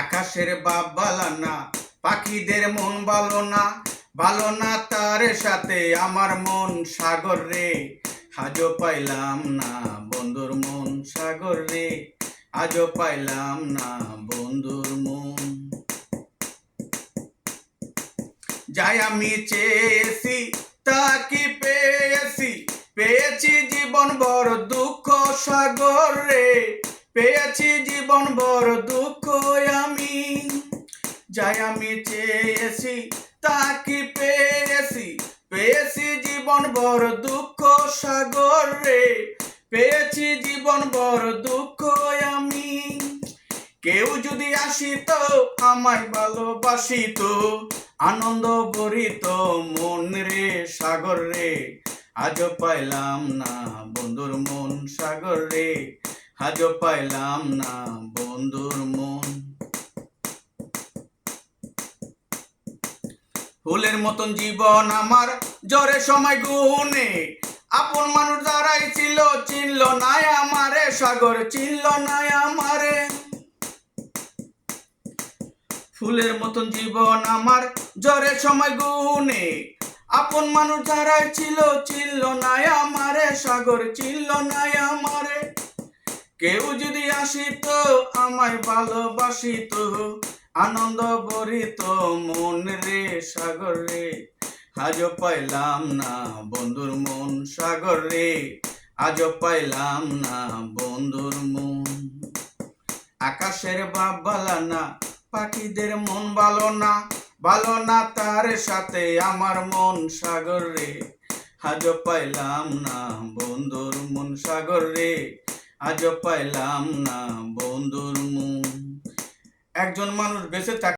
আকাশের বাপ বালা না, পাখিদের মন ভালো না ভালো না তার সাথে আমার মন সাগর রে। আজও পাইলাম না বন্ধুর মন সাগর রে, আজও পাইলাম না বন্ধুর মন। যাই আমি চেয়েছি, তা কি পেয়েছি? পেয়েছি জীবন বড় দুঃখ সাগর রে, পেয়েছি জীবন বড় দুঃখ যাই আমি চেয়েছি তা কি পেয়েছি। পেয়েছি জীবন বড় দুঃখ সাগর রে। পেয়েছি জীবন বড় দুঃখ আমি। কেউ যদি আসিত, আমায় ভালোবাসিত, আনন্দ ভরিত মন রে, সাগর রে। আজও পাইলাম না বন্ধুর মন, সাগর রে। আজও পাইলাম না বন্ধুর মন। ফুলের মতন জীবন আমার, জ্বরে সময় গুনে। আপন মানুষ দাঁড়াই ছিল, চিনল নাই আমারে, সাগর চিনল নাই আমারে। ফুলের মতন জীবন আমার, জ্বরে সময় গুনে। আপন মানুষ দাঁড়াই ছিল, চিনল নাই আমারে, সাগর চিনল নাই আমারে। কেউ যদি আসিত, আমায় ভালোবাসিত। আনন্দ ভরিত মন রে সাগর রে। আজও পাইলাম না বন্ধুর মন সাগর রে। আজও পাইলাম না বন্ধুর মন। আকাশের বাপ ভালো না, পাখিদের মন ভালো না। ভালো না তার সাথে আমার মন সাগর রে। আজও পাইলাম না বন্ধুর মন সাগর রে। আজও পাইলাম না বন্ধুর একজন মানুষ বেঁচে থাক